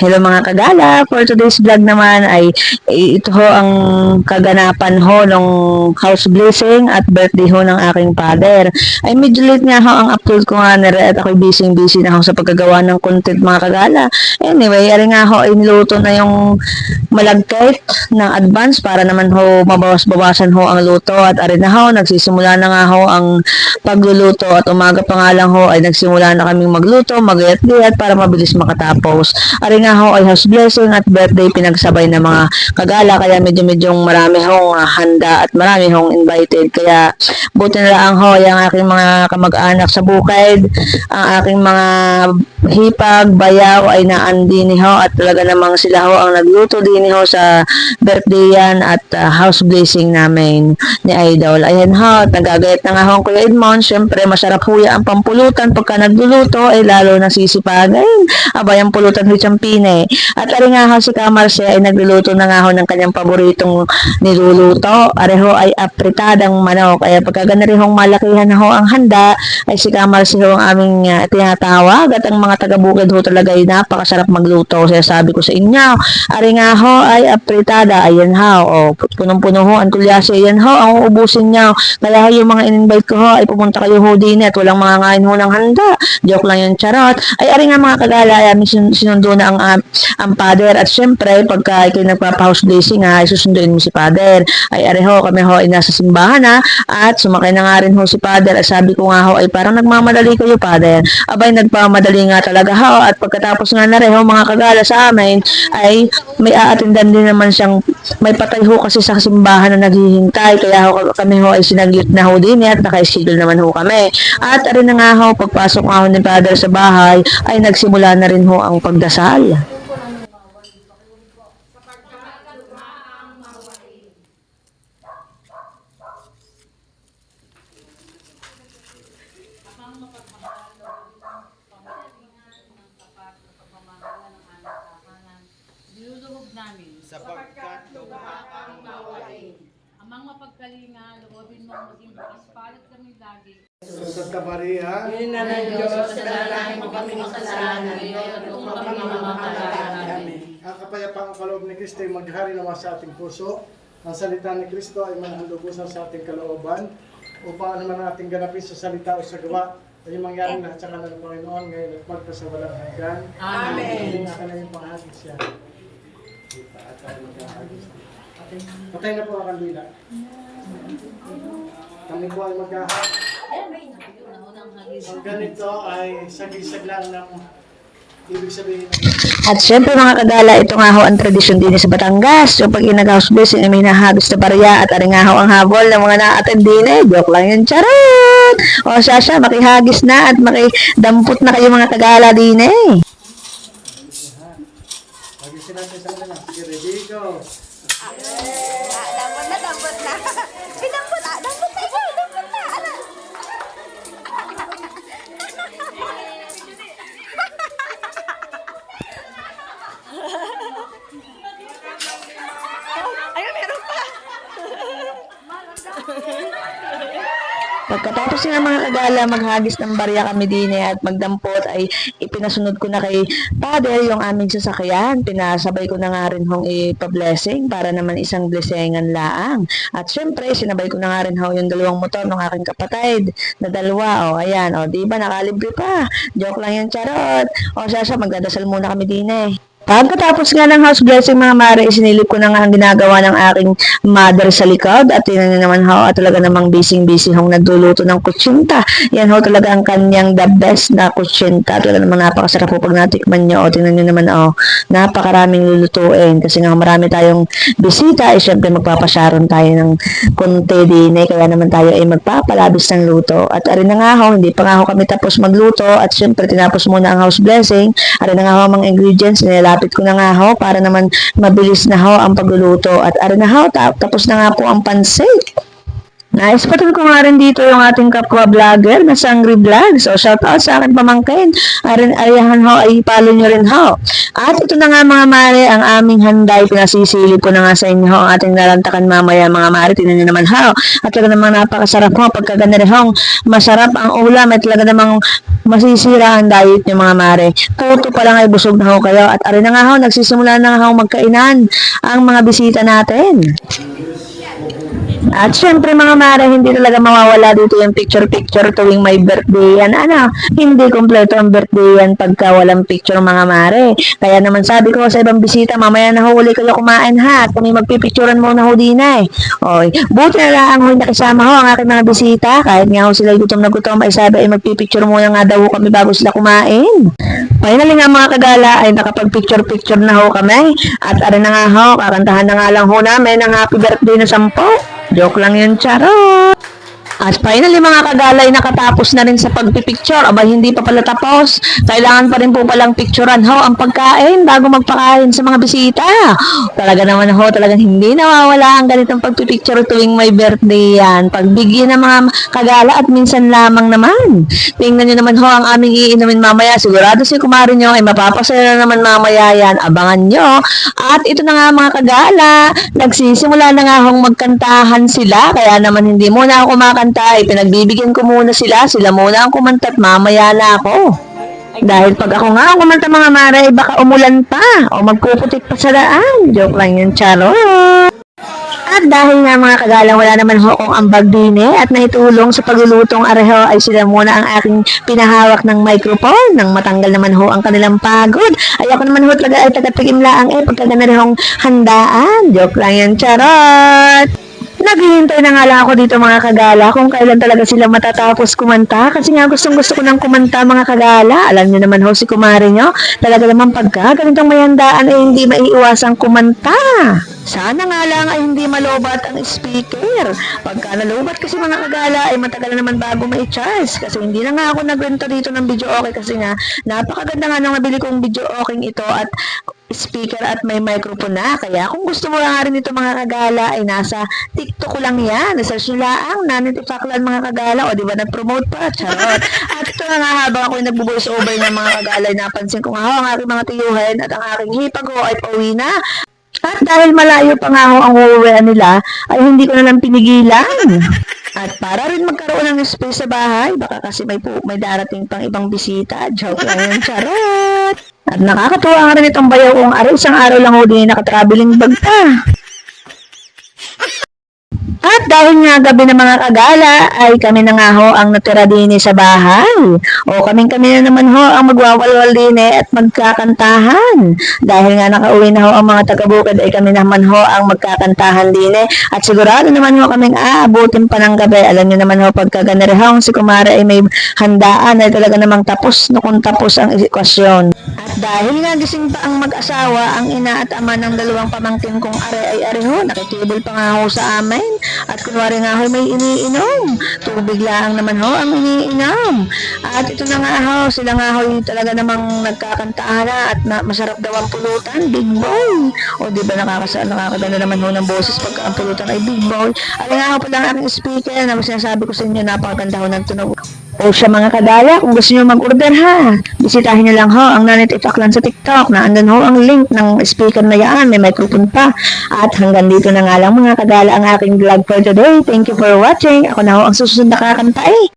Hello mga kagala, for today's vlog naman ay ay ito ho ang kaganapan ho ng house blessing at birthday ho ng aking father. Ay medyo late nga ho ang upload ko nga nere at ako'y busy busy na ho sa pagkagawa ng content mga kagala. Anyway, ari nga ho ay niluto na yung malagkit ng advance para naman ho mabawas-bawasan ho ang luto at ari na ho nagsisimula na nga ho ang pagluluto at umaga pa nga lang ho ay nagsimula na kaming magluto, magayat-gayat para mabilis makatapos. Ari nga ho ay house blessing at birthday pinagsabay na mga kagala kaya medyo medyo marami hong ah, handa at marami hong invited kaya buti na lang ho yung aking mga kamag-anak sa bukid ang aking mga hipag, bayaw ay naandi ni ho at talaga namang sila ho ang nagluto din ho sa birthday yan at ah, house blessing namin ni Idol. Ayan ho, at nagagayat na nga ho ang Kuya Edmond. Siyempre, masarap ho yan ang pampulutan pagka nagluluto ay lalo na sisipagay. Abay, ang pulutan ho champine. At ari nga ho si Kamarse ay nagluluto na nga ho ng kanyang paboritong niluluto. Ari ho ay apritadang manok. Kaya pagka ganari hong malakihan ho ang handa, ay si Kamarse ho ang aming ah, tinatawag at ang mga taga-bukid ho talaga ay napakasarap magluto. Kaya sabi ko sa inyo, ari nga ho ay apritada. Ayan ho, o, punong-puno ho ang tulyase. Ayan ho, ang uubusin niyo. Kaya ho yung mga in-invite ko ho ay pumunta kayo ho din at walang mga ngain ho ng handa. Joke lang yung charot. Ay ari nga mga kagala, ay sinundo na ang, ang father. At syempre, pagka ikaw nagpapa-house blessing ha, susunduin mo si father. Ay ari ho, kami ho ay nasa simbahan na at sumakay na nga rin ho si father. At sabi ko nga ho, ay parang nagmamadali kayo father. Abay, nagpamadali nga talaga ho. At pagkatapos nga na rin ho, mga kagala sa amin, ay may aatindan din naman siyang may patay ho kasi sa simbahan na naghihintay. Kaya ho, kami ho ay sinaglit na ho din at naka-schedule naman ho kami. At rin na nga ho, pagpasok nga ho ni father sa bahay, ay nagsimula na rin ho ang pagdasal. Niluluhog namin sapagkat lubha ang mawain. amang mapagkalinga, loobin mong maging bukas palat kami lagi. Sa Santa Maria, Ina ng Diyos, dalangin mo kami makasalanan, at kung kami mamahalatan namin. ang kapayapaang kaloob ni Kristo ay maghari naman sa ating puso. Ang salita ni Kristo ay manhandubusan sa ating kalooban upang naman natin ganapin sa salita o sa gawa ay yung mangyari lahat sa kanan ng Panginoon ngayon at magpa sa walang hanggan. Amen. Hindi na yung panghagis siya. At tayo maghahagis. Patay na po ang kandila. Kami po ay maghahagis. Ang ganito ay sagisag lang ng At syempre mga kagala, ito nga ho ang tradisyon din sa Batangas. Yung pag inag-house blessing, ay may nahagos na barya at ari nga ho ang habol ng mga na-attend din eh. Joke lang yun, charot! O Sasha, makihagis na at makidampot na kayo mga kagala din eh. Hagisin natin sa kanila. Sige, ready, go. Na, dapat na. Dapat na, dapat na, boy, dapat na. Ano? Ayun, meron pa. Pagkatapos nga mga kagala, maghagis ng barya kami din eh, at magdampot ay ipinasunod ko na kay Father yung aming sasakyan. Pinasabay ko na nga rin hong ipa-blessing para naman isang blessingan laang. At syempre, sinabay ko na nga rin ho yung dalawang motor ng aking kapatid na dalawa. O, ayan. O, di ba nakalibre pa? Joke lang yung charot. O, Sasha, magdadasal muna kami din eh. Pagkatapos nga ng house blessing mga mare, isinilip ko na nga ang ginagawa ng aking mother sa likod at tinan naman ho, at talaga namang busy-busy hong nagluluto ng kutsinta. Yan ho talaga ang kanyang the best na kutsinta. Talaga namang napakasarap po pag natikman niyo. O tingnan niyo naman oh, napakaraming lulutuin kasi nga marami tayong bisita. Eh syempre magpapasaron tayo ng konti din eh, kaya naman tayo ay magpapalabis ng luto. At arin na nga ho, hindi pa nga ho kami tapos magluto at syempre tinapos muna ang house blessing. Arin na nga ho mga ingredients, nilalapit ko na nga ho para naman mabilis na ho ang pagluluto. At arin na ho, ta- tapos na nga po ang pansit. Naispatan ko nga rin dito yung ating kapwa vlogger na Sangri Vlog. So, shout out sa akin pamangkin. Arin, ayahan ho, ay follow nyo rin ho. At ito na nga mga mare, ang aming handay. Pinasisili ko na nga sa inyo ang ating nalantakan mamaya mga mare. Tinan nyo naman ho. At talaga namang napakasarap ho. Pagka ganun ho, masarap ang ulam. At talaga namang masisira ang diet nyo mga mare. Puto pa lang ay busog na ho kayo. At arin na nga ho, nagsisimula na nga ho magkainan ang mga bisita natin. At syempre mga mare, hindi talaga mawawala dito yung picture-picture tuwing may birthday yan. Ano, hindi kompleto ang birthday yan pagka walang picture mga mare. Kaya naman sabi ko sa ibang bisita, mamaya na ho uli kayo kumain ha. At may magpipicturean mo na ho din eh. Oy, buti na lang ang nakisama ho ang aking mga bisita. Kahit nga ho sila gutom na gutom, ay sabi ay magpipicture muna nga daw kami bago sila kumain. Finally nga mga kagala ay nakapag-picture-picture na ho kami. At ano na nga ho, kakantahan na nga lang ho namin ang happy birthday na sampo. Joke lang yun, charot! At finally mga kagalay, nakatapos na rin sa pagpipicture. Aba, hindi pa pala tapos. Kailangan pa rin po palang picturean ho ang pagkain bago magpakain sa mga bisita. Talaga naman ho, talagang hindi nawawala ang ganitong pagpipicture tuwing may birthday yan. Pagbigyan ng mga kagala at minsan lamang naman. Tingnan nyo naman ho ang aming iinumin mamaya. Sigurado si kumari nyo ay mapapasaya na naman mamaya yan. Abangan nyo. At ito na nga mga kagala, nagsisimula na nga hong magkantahan sila. Kaya naman hindi muna ako kumakanta. Ay, pinagbibigyan ko muna sila. Sila muna ang kumanta at mamaya na ako. Dahil pag ako nga ang kumanta mga mare, ay baka umulan pa o magpuputik pa sa daan. Joke lang yun, charot. At dahil nga mga kagalang wala naman ho akong ambag din eh, at naitulong sa paglulutong areho ay sila muna ang aking pinahawak ng microphone nang matanggal naman ho ang kanilang pagod. Ay ako naman ho talaga ay tagatigim laang eh pagka ganarehong handaan. Joke lang yan, charot. Naghihintay na nga lang ako dito mga kagala kung kailan talaga sila matatapos kumanta kasi nga gustong gusto ko ng kumanta mga kagala. Alam niyo naman ho si kumari nyo, talaga naman pagka ganitong may handaan ay hindi maiiwasang kumanta. Sana nga lang ay hindi malobat ang speaker. Pagka nalobat kasi mga kagala ay matagal na naman bago mai-charge kasi hindi na nga ako nagrento dito ng video okay kasi nga napakaganda nga nung nabili kong video okay ito at speaker at may microphone na. Kaya kung gusto mo nga rin ito mga kagala ay nasa TikTok ko lang yan. Search nyo lang, Nanit Ifaklan mga kagala. O di ba nag-promote pa? Charot. At ito na nga habang ako nagbo-voice over ng mga kagala napansin ko nga ho ang aking mga tiyuhin at ang aking hipag ho ay pauwi na. At dahil malayo pa nga ho ang uuwian nila, ay hindi ko na lang pinigilan. At para rin magkaroon ng space sa bahay, baka kasi may, po, may darating pang ibang bisita. Joke lang yun, charot. At nakakatuwa nga rin itong bayaw kong araw, isang araw lang ho din nakatraveling bag. At dahil nga gabi ng mga kagala, ay kami na nga ho ang natira din sa bahay. O kaming kami na naman ho ang magwawalwal din at magkakantahan. Dahil nga nakauwi na ho ang mga taga-bukid, ay kami naman ho ang magkakantahan din At sigurado naman ho kaming aabutin pa ng gabi. Alam niyo naman ho pagka ganarehong si Kumare ay may handaan ay talaga namang tapos no kung tapos ang ekwasyon. At dahil nga gising pa ang mag-asawa, ang ina at ama ng dalawang pamangkin kong are ay are ho, nakitibol pa nga ho sa amin. At kunwari nga ho may iniinom. Tubig lang naman ho ang iniinom. At ito na nga ho, sila nga ho yung talaga namang nagkakantaan na at na, masarap daw ang pulutan, big boy. O di ba nakakasa, nakakaganda naman ho ng boses pagka ang pulutan ay big boy. Alin nga ho pala ang aking speaker na sinasabi ko sa inyo, napakaganda ho ng tunog. O siya mga kadala, kung gusto nyo mag-order ha, bisitahin nyo lang ho ang Nanit Ifaklan sa TikTok na andun ho ang link ng speaker na yan, may microphone pa. At hanggang dito na nga lang mga kadala ang aking vlog for today. Thank you for watching. Ako na ho ang susunod na kakanta eh.